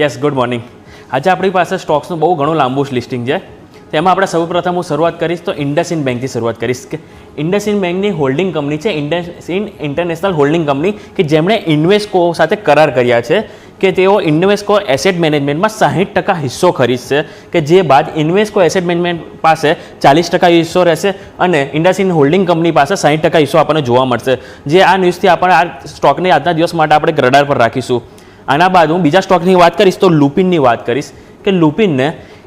Yes good morning આજે આપણી પાસે સ્ટોક્સનું બહુ ઘણું લાંબુ લિસ્ટિંગ છે. તેમાં આપણે સૌપ્રથમ હું શરૂઆત કરીશ તો ઇન્ડસઇન્ડ બેંકથી શરૂઆત કરીશ કે ઇન્ડસઇન્ડ બેંકની હોલ્ડિંગ કંપની છે, ઇન્ડસઇન્ડ ઇન્ટરનેશનલ હોલ્ડિંગ કંપની કે જેમણે ઇન્વેસ્કો સાથે કરાર કર્યા છે, કે તેઓ ઇન્વેસ્કો એસેટ મેનેજમેન્ટમાં સાહીઠ ટકા હિસ્સો ખરીદશે, કે જે બાદ ઇન્વેસ્કો એસેટ મેનેજમેન્ટ પાસે ચાલીસ ટકા હિસ્સો રહેશે અને ઇન્ડસઇન્ડ હોલ્ડિંગ કંપની પાસે સાહીઠ ટકા હિસ્સો આપણને જોવા મળશે. જે આ ન્યૂઝથી આપણે આ સ્ટોકને આજના દિવસ માટે આપણે રડાર પર રાખીશું. આના બાદ હું બીજા સ્ટોકની વાત કરીશ તો લુપિનની વાત કરીશ કે લુપિનને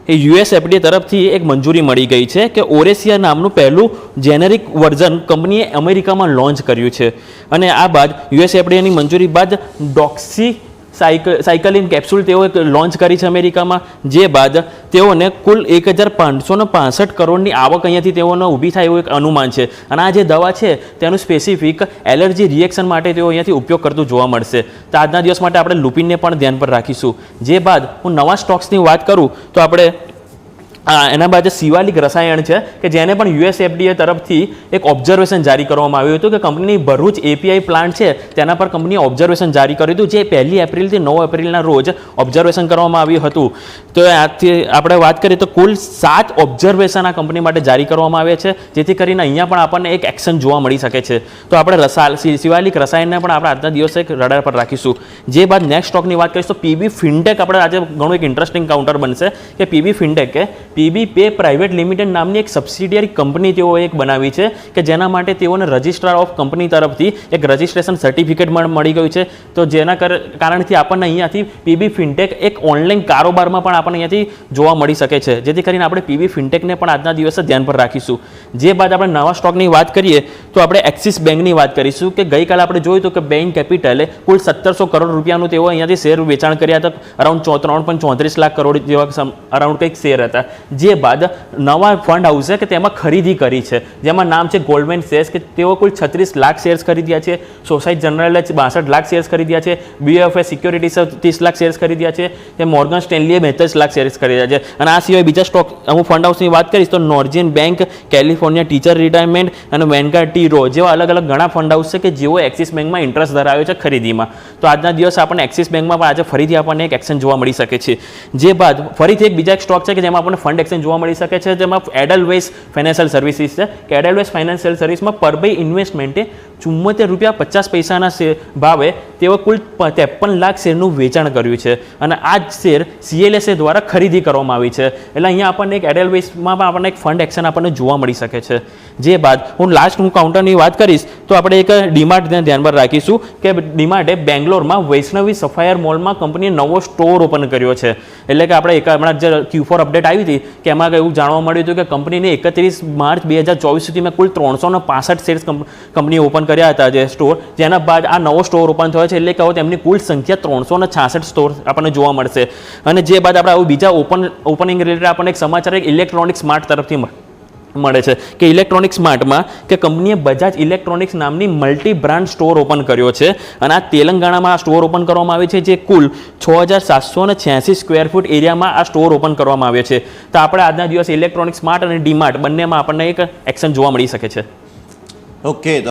એ યુએસ એફડીએ તરફથી એક મંજૂરી મળી ગઈ છે કે ઓરેસિયા નામનું પહેલું જેનેરિક વર્ઝન કંપનીએ અમેરિકામાં લોન્ચ કર્યું છે. અને આ બાદ યુએસ એફડીએની મંજૂરી બાદ ડોક્સી સાયકલ સાયકલિન કેપ્સ્યુલ તેઓએ લોન્ચ કરી છે અમેરિકામાં, જે બાદ તેઓને કુલ એક હજાર પાંચસોને પાસઠ કરોડની આવક અહીંયાથી તેઓને ઊભી થાય એવું એક અનુમાન છે. અને આ જે દવા છે, તેનું સ્પેસિફિક એલર્જી રિએક્શન માટે તેઓ અહીંયાથી ઉપયોગ કરતું જોવા મળશે. તો આજના દિવસ માટે આપણે લુપિનને પણ ધ્યાન પર રાખીશું. જે બાદ હું નવા સ્ટોક્સની વાત કરું, તો આપણે આ, એના બાદ શિવાલિક રસાયણ છે, કે જેને પણ યુએસ એફડીએ તરફથી એક ઓબ્ઝર્વેશન જારી કરવામાં આવ્યું હતું કે કંપનીની ભરૂચ એપીઆઈ પ્લાન્ટ છે, તેના પર કંપનીએ ઓબ્ઝર્વેશન જારી કર્યું હતું, જે પહેલી એપ્રિલથી નવ એપ્રિલના રોજ ઓબ્ઝર્વેશન કરવામાં આવ્યું હતું. તો આથી આપણે વાત કરીએ તો કુલ સાત ઓબ્ઝર્વેશન આ કંપની માટે જારી કરવામાં આવ્યા છે, જેથી કરીને અહીંયા પણ આપણને એક એક્શન જોવા મળી શકે છે. તો આપણે રસા શિવાલિક રસાયણને પણ આપણે આજના દિવસે એક રડાર પર રાખીશું. જે બાદ નેક્સ્ટ સ્ટોકની વાત કરીશું, તો પીબી ફિનટેક આપણે આજે ઘણું એક ઇન્ટરેસ્ટિંગ કાઉન્ટર બનશે, કે પીબી ફિનટેકે પીબી પે પ્રાઇવેટ લિમિટેડ નામની એક સબસિડિયરી કંપની તેઓએ એક બનાવી છે કે જેના માટે તેઓને રજિસ્ટ્રાર ઓફ કંપની તરફથી એક રજિસ્ટ્રેશન સર્ટિફિકેટ મળી ગયું છે. તો જેના કારણથી આપણને અહીંયાથી પીબી ફિનટેક એક ઓનલાઈન કારોબારમાં પણ આપણને અહીંયાથી જોવા મળી શકે છે. જેથી કરીને આપણે પીબી ફિનટેકને પણ આજના દિવસે ધ્યાન પર રાખીશું. જે બાદ આપણે નવા સ્ટોકની વાત કરીએ, તો આપણે એક્સિસ બેંકની વાત કરીશું કે ગઈકાલે આપણે જોયું તો કે બેંક કેપિટલે કુલ સત્તરસો કરોડ રૂપિયાનું તેઓ અહીંયાથી શેર વેચાણ કર્યા હતા. અરાઉન્ડ ત્રણ પોઈન્ટ ચોત્રીસ લાખ કરોડ જેવા અરાઉન્ડ કંઈક શેર હતા. જે બાદ નવા ફંડ હાઉસે કે તેમાં ખરીદી કરી છે. જેમાં નામ છે ગોલ્ડમેન શેર્સ કે તેઓ કુલ છત્રીસ લાખ શેર્સ ખરીદ્યા છે. સોસાઇટી જનરલે બાસઠ લાખ શેર્સ ખરીદ્યા છે. બીએફએ સિક્યોરિટીઝ ત્રીસ લાખ શેર્સ ખરીદ્યા છે. તે મોર્ગન સ્ટેનલીએ બેતાલીસ લાખ શેર્સ ખરીદ્યા છે. અને આ સિવાય બીજા સ્ટોક હું ફંડ હાઉસની વાત કરીશ તો Norwegian bank California teacher retirement અને વેન્ગા ટી રો જેવા અલગ અલગ ઘણા ફંડ હાઉસ છે કે જેઓ એક્સિસ બેંકમાં ઇન્ટરેસ્ટ ધરાવે છે ખરીદીમાં. તો આજના દિવસે આપણને એક્સિસ બેંકમાં પણ આજે ફરીથી આપણને એક એક્શન જોવા મળી શકે છે. જે બાદ ફરીથી એક બીજા એક સ્ટોક છે કે જેમાં આપણને ફંડ એક્શન જોવા મળી શકે છે, જેમાં એડલવેઝ ફાઇનાન્શિયલ સર્વિસીસ છે, કે એડલવેઝ ફાઇનાન્શિયલ સર્વિસમાં પર ભાઈ ઇન્વેસ્ટમેન્ટે ચુમ્મોતેર રૂપિયા પચાસ પૈસાના ભાવે તેઓ કુલ ત્રેપન લાખ શેરનું વેચાણ કર્યું છે. અને આ જ શેર સીએલએસએ દ્વારા ખરીદી કરવામાં આવી છે. એટલે અહીંયા આપણને એક એડેલવેસમાં પણ આપણને એક ફંડ એક્શન આપણને જોવા મળી શકે છે. જે બાદ હું લાસ્ટ હું કાઉન્ટરની વાત કરીશ, તો આપણે એક ડીમાર્ટને ધ્યાન પર રાખીશું કે ડીમાર્ટે બેંગ્લોરમાં વૈષ્ણવી સફાયર મોલમાં કંપનીએ નવો સ્ટોર ઓપન કર્યો છે. એટલે કે આપણે એક હમણાં જે ક્યુ અપડેટ આવી હતી કે એમાં એવું જાણવા મળ્યું હતું કે કંપનીને એકત્રીસ માર્ચ બે હજાર ચોવીસ સુધીમાં કુલ ત્રણસો ને પાસઠ શેર્સ કંપનીએ ઓપન કર્યા હતા જે સ્ટોર જેના બાદ આ નવો સ્ટોર ઓપન થયો છે એટલે કે હવે તેમની કુલ સંખ્યા ત્રણસો ને છાસઠ સ્ટોર આપણને જોવા મળશે. અને જે બાદ આપણે આવું બીજા ઓપન ઓપનિંગ રિલેટેડ આપણને એક સમાચાર એક ઇલેક્ટ્રોનિક સ્માર્ટ તરફથી મળે છે કે ઇલેક્ટ્રોનિક સ્માર્ટમાં કે કંપનીએ બજાજ ઇલેક્ટ્રોનિક્સ નામની મલ્ટી બ્રાન્ડ સ્ટોર ઓપન કર્યો છે. અને આ તેલંગાણામાં આ સ્ટોર ઓપન કરવામાં આવે છે, જે કુલ છ હજાર સાતસો ને છ્યાસી સ્ક્વેર ફૂટ એરિયામાં આ સ્ટોર ઓપન કરવામાં આવ્યો છે. તો આપણે આજના દિવસે ઇલેક્ટ્રોનિક સ્માર્ટ અને ડીમાર્ટ બંનેમાં આપણને એક એક્શન જોવા મળી શકે છે. ઓકે